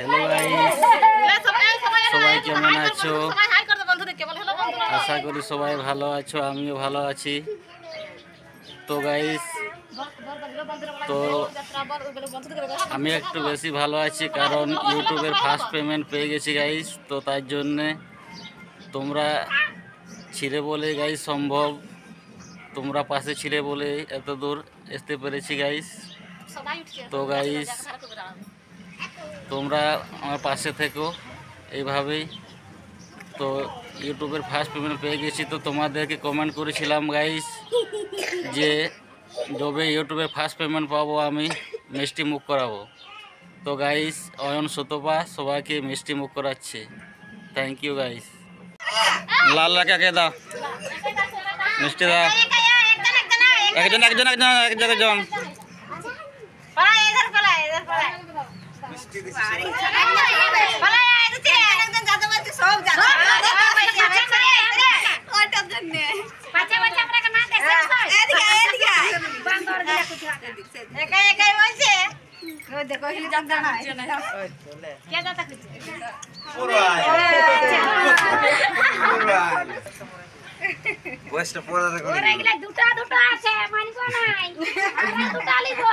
Hello guys সবাই কেমন আছো? আশা করি সবাই ভালো আছো আমিও ভালো আছি। তো গাইস তো আমি একটু বেশি ভালো আছি কারণ ইউটিউবের ফার্স্ট পেমেন্ট পেয়ে গেছি গাইস তো তার জন্যে তোমরা ছিঁড়ে বলে গাইস সম্ভব। তোমরা পাশে ছিলে বলে এত দূর আসতে পেরেছি গাইস তো গাইস তোমরা আমার পাশে থেকো। এইভাবেই তো ইউটিউবের ফার্স্ট পেমেন্ট পেয়ে গেছি। তো তোমাদেরকে কমেন্ট করেছিলাম গাইস যে যবে ইউটিউবে ফার্স্ট পেমেন্ট পাবো আমি মিষ্টি মুখ করাবো। তো গাইস অয়ন সতপা সবাইকে মিষ্টি মুখ করাচ্ছে। থ্যাংক ইউ গাইস লাল কাকে দাও? মিষ্টি দাও। একজন একজন একজন একজন একজন বয়সটা পড়া দেখো দুটা দুটো আছে মানিব নাই। দুটা কালো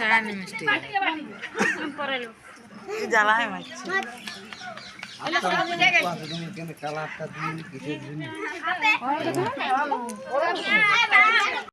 খাইয়ে দিবে জ্বালায় মারছে। কালারটা দিন জন্য